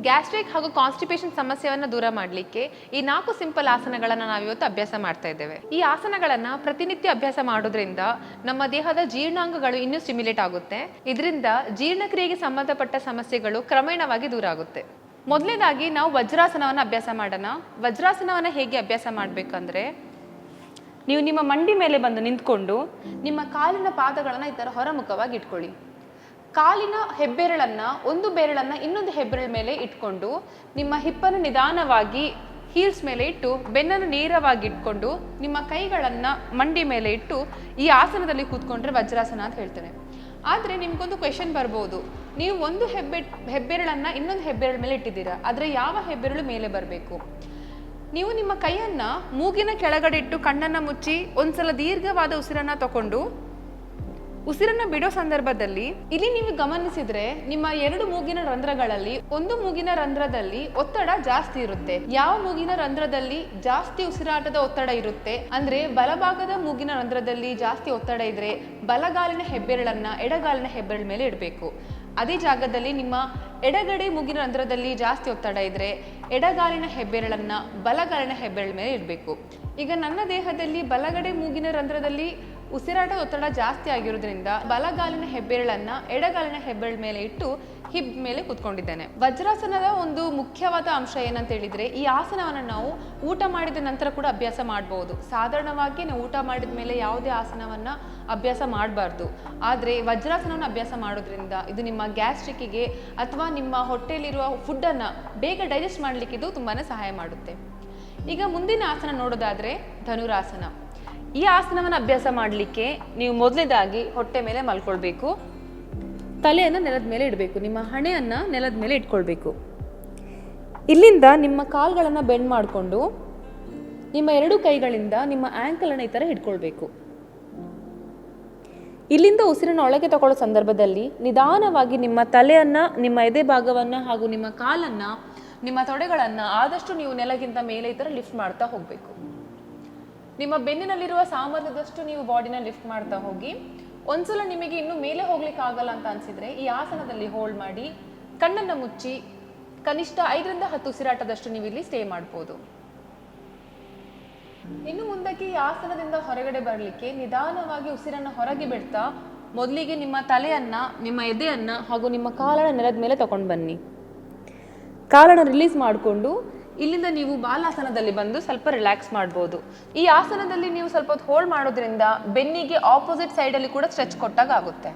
Gastric ಹಾಗೂ constipation ಸಮಸ್ಯೆಯನ್ನು ದೂರ ಮಾಡಲಿಕ್ಕೆ ಈ ನಾಲ್ಕು ಸಿಂಪಲ್ ಆಸನಗಳನ್ನು ನಾವಿವತ್ತು ಅಭ್ಯಾಸ ಮಾಡ್ತಾ ಇದ್ದೇವೆ. ಈ ಆಸನಗಳನ್ನು ಪ್ರತಿನಿತ್ಯ ಅಭ್ಯಾಸ ಮಾಡೋದ್ರಿಂದ ನಮ್ಮ ದೇಹದ ಜೀರ್ಣಾಂಗಗಳು ಇನ್ನೂ ಸ್ಟಿಮ್ಯುಲೇಟ್ ಆಗುತ್ತೆ. ಇದರಿಂದ ಜೀರ್ಣಕ್ರಿಯೆಗೆ ಸಂಬಂಧಪಟ್ಟ ಸಮಸ್ಯೆಗಳು ಕ್ರಮೇಣವಾಗಿ ದೂರ ಆಗುತ್ತೆ. ಮೊದಲನೇದಾಗಿ ನಾವು ವಜ್ರಾಸನವನ್ನು ಅಭ್ಯಾಸ ಮಾಡೋಣ. ವಜ್ರಾಸನವನ್ನು ಹೇಗೆ ಅಭ್ಯಾಸ ಮಾಡಬೇಕಂದ್ರೆ, ನೀವು ನಿಮ್ಮ ಮಂಡಿ ಮೇಲೆ ಬಂದು ನಿಂತ್ಕೊಂಡು ನಿಮ್ಮ ಕಾಲಿನ ಪಾದಗಳನ್ನು ಈ ಥರ ಹೊರಮುಖವಾಗಿ ಇಟ್ಕೊಳ್ಳಿ. ಕಾಲಿನ ಹೆಬ್ಬೆರಳನ್ನ, ಒಂದು ಬೆರಳನ್ನ ಇನ್ನೊಂದು ಹೆಬ್ಬೆರಳ ಮೇಲೆ ಇಟ್ಕೊಂಡು, ನಿಮ್ಮ ಹಿಪ್ಪನ್ನು ನಿಧಾನವಾಗಿ ಹೀಲ್ಸ್ ಮೇಲೆ ಇಟ್ಟು, ಬೆನ್ನನ್ನು ನೇರವಾಗಿ ಇಟ್ಕೊಂಡು, ನಿಮ್ಮ ಕೈಗಳನ್ನ ಮಂಡಿ ಮೇಲೆ ಇಟ್ಟು, ಈ ಆಸನದಲ್ಲಿ ಕೂತ್ಕೊಂಡ್ರೆ ವಜ್ರಾಸನ ಅಂತ ಹೇಳ್ತೇನೆ. ಆದರೆ ನಿಮ್ಗೊಂದು ಕ್ವೆಶನ್ ಬರ್ಬೋದು. ನೀವು ಒಂದು ಹೆಬ್ಬೆ, ಹೆಬ್ಬೆರಳನ್ನ ಇನ್ನೊಂದು ಹೆಬ್ಬೆರಳ ಮೇಲೆ ಇಟ್ಟಿದ್ದೀರಾ? ಆದರೆ ಯಾವ ಹೆಬ್ಬೆರಳು ಮೇಲೆ ಬರಬೇಕು? ನೀವು ನಿಮ್ಮ ಕೈಯನ್ನ ಮೂಗಿನ ಕೆಳಗಡೆ ಇಟ್ಟು, ಕಣ್ಣನ್ನ ಮುಚ್ಚಿ, ಒಂದ್ಸಲ ದೀರ್ಘವಾದ ಉಸಿರನ್ನ ತಕೊಂಡು ಉಸಿರನ್ನ ಬಿಡೋ ಸಂದರ್ಭದಲ್ಲಿ ಇಲ್ಲಿ ನೀವು ಗಮನಿಸಿದ್ರೆ ನಿಮ್ಮ ಎರಡು ಮೂಗಿನ ರಂಧ್ರಗಳಲ್ಲಿ ಒಂದು ಮೂಗಿನ ರಂಧ್ರದಲ್ಲಿ ಒತ್ತಡ ಜಾಸ್ತಿ ಇರುತ್ತೆ. ಯಾವ ಮೂಗಿನ ರಂಧ್ರದಲ್ಲಿ ಜಾಸ್ತಿ ಉಸಿರಾಟದ ಒತ್ತಡ ಇರುತ್ತೆ? ಅಂದ್ರೆ ಬಲಭಾಗದ ಮೂಗಿನ ರಂಧ್ರದಲ್ಲಿ ಜಾಸ್ತಿ ಒತ್ತಡ ಇದ್ರೆ ಬಲಗಾಲಿನ ಹೆಬ್ಬೆರಳನ್ನ ಎಡಗಾಲಿನ ಹೆಬ್ಬೆರಳ ಮೇಲೆ ಇಡಬೇಕು. ಅದೇ ಜಾಗದಲ್ಲಿ ನಿಮ್ಮ ಎಡಗಡೆ ಮೂಗಿನ ರಂಧ್ರದಲ್ಲಿ ಜಾಸ್ತಿ ಒತ್ತಡ ಇದ್ರೆ ಎಡಗಾಲಿನ ಹೆಬ್ಬೆರಳನ್ನ ಬಲಗಾಲಿನ ಹೆಬ್ಬೆರಳ ಮೇಲೆ ಇಡಬೇಕು. ಈಗ ನನ್ನ ದೇಹದಲ್ಲಿ ಬಲಗಡೆ ಮೂಗಿನ ರಂಧ್ರದಲ್ಲಿ ಉಸಿರಾಟದ ಒತ್ತಡ ಜಾಸ್ತಿ ಆಗಿರೋದ್ರಿಂದ ಬಲಗಾಲಿನ ಹೆಬ್ಬೆರಳನ್ನ ಎಡಗಾಲಿನ ಹೆಬ್ಬೆರಳ ಮೇಲೆ ಇಟ್ಟು ಹಿಬ್ ಮೇಲೆ ಕೂತ್ಕೊಂಡಿದ್ದೇನೆ. ವಜ್ರಾಸನದ ಒಂದು ಮುಖ್ಯವಾದ ಅಂಶ ಏನಂತ ಹೇಳಿದ್ರೆ ಈ ಆಸನವನ್ನು ನಾವು ಊಟ ಮಾಡಿದ ನಂತರ ಕೂಡ ಅಭ್ಯಾಸ ಮಾಡಬಹುದು ಸಾಧಾರಣವಾಗಿ ನಾವು ಊಟ ಮಾಡಿದ ಮೇಲೆ ಯಾವುದೇ ಆಸನವನ್ನ ಅಭ್ಯಾಸ ಮಾಡಬಾರ್ದು. ಆದರೆ ವಜ್ರಾಸನವನ್ನು ಅಭ್ಯಾಸ ಮಾಡೋದ್ರಿಂದ ಇದು ನಿಮ್ಮ ಗ್ಯಾಸ್ಟ್ರಿಕ್ಕಿಗೆ ಅಥವಾ ನಿಮ್ಮ ಹೊಟ್ಟೆಯಲ್ಲಿರುವ ಫುಡ್ಡನ್ನು ಬೇಗ ಡೈಜೆಸ್ಟ್ ಮಾಡಲಿಕ್ಕೆ ಇದು ತುಂಬಾ ಸಹಾಯ ಮಾಡುತ್ತೆ. ಈಗ ಮುಂದಿನ ಆಸನ ನೋಡೋದಾದ್ರೆ ಧನುರಾಸನ. ಈ ಆಸನವನ್ನು ಅಭ್ಯಾಸ ಮಾಡಲಿಕ್ಕೆ ನೀವು ಮೊದಲನೇದಾಗಿ ಹೊಟ್ಟೆ ಮೇಲೆ ಮಲ್ಕೊಳ್ಬೇಕು. ತಲೆಯನ್ನು ನೆಲದ ಮೇಲೆ ಇಡಬೇಕು. ನಿಮ್ಮ ಹಣೆಯನ್ನು ನೆಲದ ಮೇಲೆ ಇಟ್ಕೊಳ್ಬೇಕು. ಇಲ್ಲಿಂದ ನಿಮ್ಮ ಕಾಲುಗಳನ್ನು ಬೆಂಡ್ ಮಾಡಿಕೊಂಡು ನಿಮ್ಮ ಎರಡು ಕೈಗಳಿಂದ ನಿಮ್ಮ ಆ್ಯಂಕಲನ್ನು ಈ ಥರ ಹಿಡ್ಕೊಳ್ಬೇಕು. ಇಲ್ಲಿಂದ ಉಸಿರನ್ನು ಒಳಗೆ ತಗೊಳ್ಳೋ ಸಂದರ್ಭದಲ್ಲಿ ನಿಧಾನವಾಗಿ ನಿಮ್ಮ ತಲೆಯನ್ನು, ನಿಮ್ಮ ಎದೆ ಭಾಗವನ್ನು ಹಾಗೂ ನಿಮ್ಮ ಕಾಲನ್ನು, ನಿಮ್ಮ ತೊಡೆಗಳನ್ನು ಆದಷ್ಟು ನೀವು ನೆಲಗಿಂತ ಮೇಲೆ ಈ ಥರ ಲಿಫ್ಟ್ ಮಾಡ್ತಾ ಹೋಗಬೇಕು. ನಿಮ್ಮ ಬೆನ್ನಿನಲ್ಲಿರುವ ಸಾಮರ್ಥ್ಯದಷ್ಟು ನೀವು ಬಾಡಿನ ಲಿಫ್ಟ್ ಮಾಡ್ತಾ ಹೋಗಿ, ಒಂದ್ಸಲ ನಿಮಗೆ ಇನ್ನು ಮೇಲೆ ಹೋಗ್ಲಿಕ್ಕೆ ಆಗಲ್ಲ ಅಂತ ಅನ್ಸಿದ್ರೆ ಈ ಆಸನದಲ್ಲಿ ಹೋಲ್ಡ್ ಮಾಡಿ, ಕಣ್ಣನ್ನು ಮುಚ್ಚಿ, ಕನಿಷ್ಠ ಐದರಿಂದ ಹತ್ತು ಉಸಿರಾಟದಷ್ಟು ನೀವು ಇಲ್ಲಿ ಸ್ಟೇ ಮಾಡ್ಬೋದು. ಇನ್ನು ಮುಂದಕ್ಕೆ ಈ ಆಸನದಿಂದ ಹೊರಗಡೆ ಬರಲಿಕ್ಕೆ ನಿಧಾನವಾಗಿ ಉಸಿರನ್ನು ಹೊರಗೆ ಬಿಡ್ತಾ ಮೊದಲಿಗೆ ನಿಮ್ಮ ತಲೆಯನ್ನ, ನಿಮ್ಮ ಎದೆಯನ್ನ ಹಾಗೂ ನಿಮ್ಮ ಕಾಲನ ನೆಲದ ಮೇಲೆ ತಗೊಂಡು ಬನ್ನಿ. ಕಾಲನ್ನು ರಿಲೀಸ್ ಮಾಡಿಕೊಂಡು ಇಲ್ಲಿಂದ ನೀವು ಬಾಲಾಸನದಲ್ಲಿ ಬಂದು ಸ್ವಲ್ಪ ರಿಲ್ಯಾಕ್ಸ್ ಮಾಡ್ಬೋದು. ಈ ಆಸನದಲ್ಲಿ ನೀವು ಸ್ವಲ್ಪ ಹೊತ್ತು ಹೋಲ್ಡ್ ಮಾಡೋದ್ರಿಂದ ಬೆನ್ನಿಗೆ ಆಪೋಸಿಟ್ ಸೈಡಲ್ಲಿ ಕೂಡ ಸ್ಟ್ರೆಚ್ ಕೊಟ್ಟಾಗ ಆಗುತ್ತೆ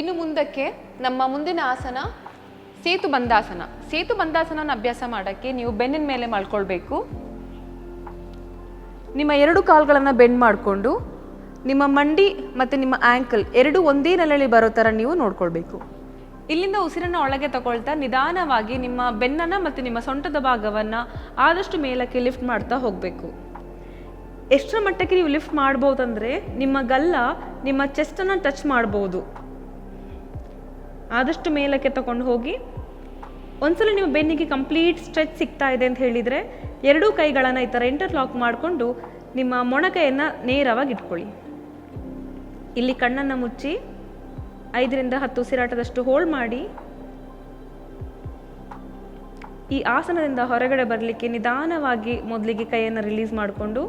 ಇನ್ನು ಮುಂದಕ್ಕೆ ನಮ್ಮ ಮುಂದಿನ ಆಸನ ಸೇತು ಬಂದಾಸನ. ಸೇತು ಬಂದಾಸನ ಅಭ್ಯಾಸ ಮಾಡೋಕ್ಕೆ ನೀವು ಬೆನ್ನಿನ ಮೇಲೆ ಮಾಡ್ಕೊಳ್ಬೇಕು ನಿಮ್ಮ ಎರಡು ಕಾಲುಗಳನ್ನು ಬೆಂಡ್ ಮಾಡಿಕೊಂಡು ನಿಮ್ಮ ಮಂಡಿ ಮತ್ತು ನಿಮ್ಮ ಆ್ಯಂಕಲ್ ಎರಡು ಒಂದೇ ನೆಲೆಯಲ್ಲಿ ಬರೋ ಥರ ನೀವು ನೋಡ್ಕೊಳ್ಬೇಕು. ಇಲ್ಲಿಂದ ಉಸಿರನ್ನು ಒಳಗೆ ತಗೊಳ್ತಾ ನಿಧಾನವಾಗಿ ನಿಮ್ಮ ಬೆನ್ನನ್ನು ಮತ್ತು ನಿಮ್ಮ ಸೊಂಟದ ಭಾಗವನ್ನು ಆದಷ್ಟು ಮೇಲಕ್ಕೆ ಲಿಫ್ಟ್ ಮಾಡ್ತಾ ಹೋಗಬೇಕು. ಎಷ್ಟರ ಮಟ್ಟಕ್ಕೆ ನೀವು ಲಿಫ್ಟ್ ಮಾಡ್ಬೋದಂದರೆ ನಿಮ್ಮ ಗಲ್ಲ ನಿಮ್ಮ ಚೆಸ್ಟನ್ನು ಟಚ್ ಮಾಡ್ಬೋದು. ಆದಷ್ಟು ಮೇಲಕ್ಕೆ ತಗೊಂಡು ಹೋಗಿ ಒಂದ್ಸಲ ನಿಮ್ಮ ಬೆನ್ನಿಗೆ ಕಂಪ್ಲೀಟ್ ಸ್ಟ್ರೆಚ್ ಸಿಗ್ತಾ ಇದೆ ಅಂತ ಹೇಳಿದರೆ ಎರಡೂ ಕೈಗಳನ್ನು ಈ ಥರ ಇಂಟರ್ಲಾಕ್ ಮಾಡಿಕೊಂಡು ನಿಮ್ಮ ಮೊಣಕೈಯನ್ನು ನೇರವಾಗಿ ಇಟ್ಕೊಳ್ಳಿ. ಇಲ್ಲಿ ಕಣ್ಣನ್ನು ಮುಚ್ಚಿ ಐದರಿಂದ ಹತ್ತು ಉಸಿರಾಟದಷ್ಟು ಹೋಲ್ಡ್ ಮಾಡಿ. ಈ ಆಸನದಿಂದ ಹೊರಗಡೆ ಬರಲಿಕ್ಕೆ ನಿಧಾನವಾಗಿ ಮೊದಲಿಗೆ ಕೈಯನ್ನು ರಿಲೀಸ್ ಮಾಡಿಕೊಂಡು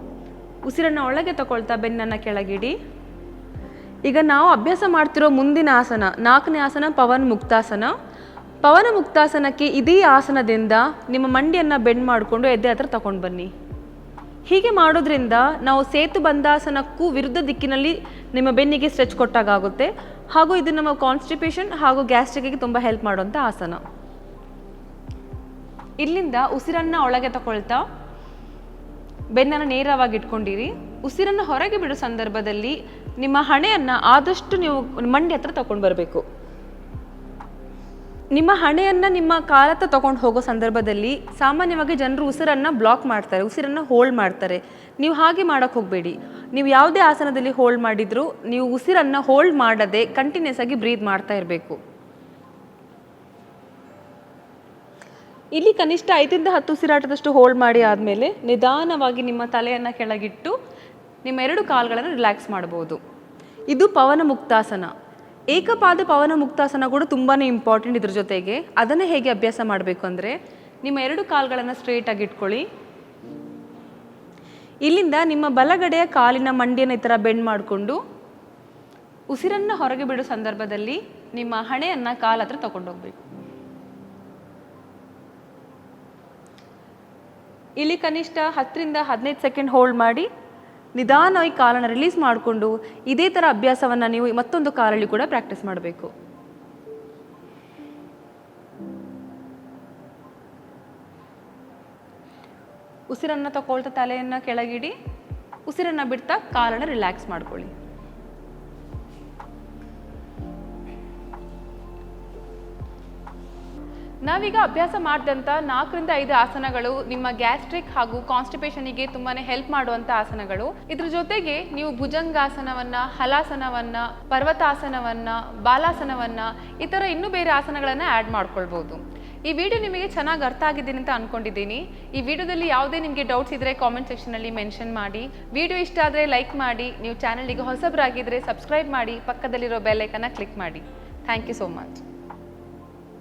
ಉಸಿರನ್ನು ಒಳಗೆ ತಗೊಳ್ತಾ ಬೆನ್ನನ್ನು ಕೆಳಗಿಡಿ. ಈಗ ನಾವು ಅಭ್ಯಾಸ ಮಾಡ್ತಿರೋ ಮುಂದಿನ ಆಸನ, ನಾಲ್ಕನೇ ಆಸನ ಪವನ್ ಮುಕ್ತಾಸನ. ಪವನ ಮುಕ್ತಾಸನಕ್ಕೆ ಇದೇ ಆಸನದಿಂದ ನಿಮ್ಮ ಮಂಡಿಯನ್ನು ಬೆಂಡ್ ಮಾಡಿಕೊಂಡು ಎದೆ ಹತ್ರ ತಗೊಂಡು ಬನ್ನಿ. ಹೀಗೆ ಮಾಡೋದ್ರಿಂದ ನಾವು ಸೇತು ಬಂದಾಸನಕ್ಕೂ ವಿರುದ್ಧ ದಿಕ್ಕಿನಲ್ಲಿ ನಿಮ್ಮ ಬೆನ್ನಿಗೆ ಸ್ಟ್ರೆಚ್ ಕೊಟ್ಟಾಗ ಆಗುತ್ತೆ ಹಾಗೂ ಇದು ನಮ್ಮ ಕಾನ್ಸ್ಟಿಪೇಷನ್ ಹಾಗೂ ಗ್ಯಾಸ್ಟ್ರಿಕ್ಗೆ ತುಂಬ ಹೆಲ್ಪ್ ಮಾಡುವಂಥ ಆಸನ. ಇಲ್ಲಿಂದ ಉಸಿರನ್ನು ಒಳಗೆ ತಗೊಳ್ತಾ, ಬೆನ್ನನ್ನು ನೇರವಾಗಿ ಇಟ್ಕೊಂಡಿರಿ. ಉಸಿರನ್ನು ಹೊರಗೆ ಬಿಡೋ ಸಂದರ್ಭದಲ್ಲಿ ನಿಮ್ಮ ಹಣೆಯನ್ನು ಆದಷ್ಟು ನೀವು ಮಂಡಿ ಹತ್ರ ತಗೊಂಡು ಬರಬೇಕು. ನಿಮ್ಮ ಹಣೆಯನ್ನು ನಿಮ್ಮ ಕಾಲತ್ತ ತಗೊಂಡು ಹೋಗೋ ಸಂದರ್ಭದಲ್ಲಿ ಸಾಮಾನ್ಯವಾಗಿ ಜನರು ಉಸಿರನ್ನು ಬ್ಲಾಕ್ ಮಾಡ್ತಾರೆ, ಉಸಿರನ್ನು ಹೋಲ್ಡ್ ಮಾಡ್ತಾರೆ. ನೀವು ಹಾಗೆ ಮಾಡೋಕ್ಕೆ ಹೋಗಬೇಡಿ. ನೀವು ಯಾವುದೇ ಆಸನದಲ್ಲಿ ಹೋಲ್ಡ್ ಮಾಡಿದರೂ ನೀವು ಉಸಿರನ್ನು ಹೋಲ್ಡ್ ಮಾಡದೆ ಕಂಟಿನ್ಯೂಸ್ ಆಗಿ ಬ್ರೀತ್ ಮಾಡ್ತಾ ಇರಬೇಕು. ಇಲ್ಲಿ ಕನಿಷ್ಠ ಐದರಿಂದ ಹತ್ತು ಉಸಿರಾಟದಷ್ಟು ಹೋಲ್ಡ್ ಮಾಡಿ ಆದಮೇಲೆ ನಿಧಾನವಾಗಿ ನಿಮ್ಮ ತಲೆಯನ್ನು ಕೆಳಗಿಟ್ಟು ನಿಮ್ಮ ಎರಡು ಕಾಲುಗಳನ್ನು ರಿಲ್ಯಾಕ್ಸ್ ಮಾಡ್ಬೋದು. ಇದು ಪವನ ಮುಕ್ತಾಸನ ಏಕಪಾದ ಪವನ ಮುಕ್ತಾಸನ ಕೂಡ ತುಂಬಾ ಇಂಪಾರ್ಟೆಂಟ್ ಇದ್ರ ಜೊತೆಗೆ. ಅದನ್ನು ಹೇಗೆ ಅಭ್ಯಾಸ ಮಾಡಬೇಕು ಅಂದರೆ, ನಿಮ್ಮ ಎರಡು ಕಾಲುಗಳನ್ನು ಸ್ಟ್ರೇಟಾಗಿ ಇಟ್ಕೊಳ್ಳಿ. ಇಲ್ಲಿಂದ ನಿಮ್ಮ ಬಲಗಡೆಯ ಕಾಲಿನ ಮಂಡಿಯನ್ನು ಈ ಥರ ಬೆಂಡ್ ಮಾಡಿಕೊಂಡು, ಉಸಿರನ್ನು ಹೊರಗೆ ಬಿಡೋ ಸಂದರ್ಭದಲ್ಲಿ ನಿಮ್ಮ ಹಣೆಯನ್ನು ಕಾಲ ಹತ್ರ ತಗೊಂಡೋಗ್ಬೇಕು. ಇಲ್ಲಿ ಕನಿಷ್ಠ ಹತ್ತರಿಂದ ಹದಿನೈದು ಸೆಕೆಂಡ್ ಹೋಲ್ಡ್ ಮಾಡಿ. ನಿಧಾನವಾಗಿ ಕಾಲನ್ನು ರಿಲೀಸ್ ಮಾಡಿಕೊಂಡು ಇದೇ ಥರ ಅಭ್ಯಾಸವನ್ನು ನೀವು ಮತ್ತೊಂದು ಕಾಲಲ್ಲಿ ಕೂಡ ಪ್ರಾಕ್ಟೀಸ್ ಮಾಡಬೇಕು. ಉಸಿರನ್ನು ತಗೊಳ್ತಾ ತಲೆಯನ್ನು ಕೆಳಗಿಡಿ, ಉಸಿರನ್ನು ಬಿಡ್ತಾ ಕಾಲನ್ನು ರಿಲ್ಯಾಕ್ಸ್ ಮಾಡ್ಕೊಳ್ಳಿ. ನಾವೀಗ ಅಭ್ಯಾಸ ಮಾಡಿದಂಥ ನಾಲ್ಕರಿಂದ ಐದು ಆಸನಗಳು ನಿಮ್ಮ ಗ್ಯಾಸ್ಟ್ರಿಕ್ ಹಾಗೂ ಕಾನ್ಸ್ಟಿಪೇಷನಿಗೆ ತುಂಬಾನೇ ಹೆಲ್ಪ್ ಮಾಡುವಂಥ ಆಸನಗಳು. ಇದ್ರ ಜೊತೆಗೆ ನೀವು ಭುಜಂಗಾಸನವನ್ನ, ಹಲಾಸನವನ್ನ, ಪರ್ವತಾಸನವನ್ನ, ಬಾಲಾಸನವನ್ನ ಈ ಥರ ಇನ್ನೂ ಬೇರೆ ಆಸನಗಳನ್ನು ಆ್ಯಡ್ ಮಾಡ್ಕೊಳ್ಬೋದು. ಈ ವಿಡಿಯೋ ನಿಮಗೆ ಚೆನ್ನಾಗಿ ಅರ್ಥ ಆಗಿದ್ದೀನಿ ಅಂತ ಅನ್ಕೊಂಡಿದ್ದೀನಿ. ಈ ವಿಡಿಯೋದಲ್ಲಿ ಯಾವುದೇ ನಿಮಗೆ ಡೌಟ್ಸ್ ಇದ್ರೆ ಕಾಮೆಂಟ್ ಸೆಕ್ಷನಲ್ಲಿ ಮೆನ್ಷನ್ ಮಾಡಿ. ವಿಡಿಯೋ ಇಷ್ಟ ಆದರೆ ಲೈಕ್ ಮಾಡಿ. ನೀವು ಚಾನಲ್ಗೆ ಹೊಸಬರಾಗಿದ್ದರೆ ಸಬ್ಸ್ಕ್ರೈಬ್ ಮಾಡಿ. ಪಕ್ಕದಲ್ಲಿರೋ ಬೆಲ್ಲೈಕನ್ನ ಕ್ಲಿಕ್ ಮಾಡಿ. Thank you so much.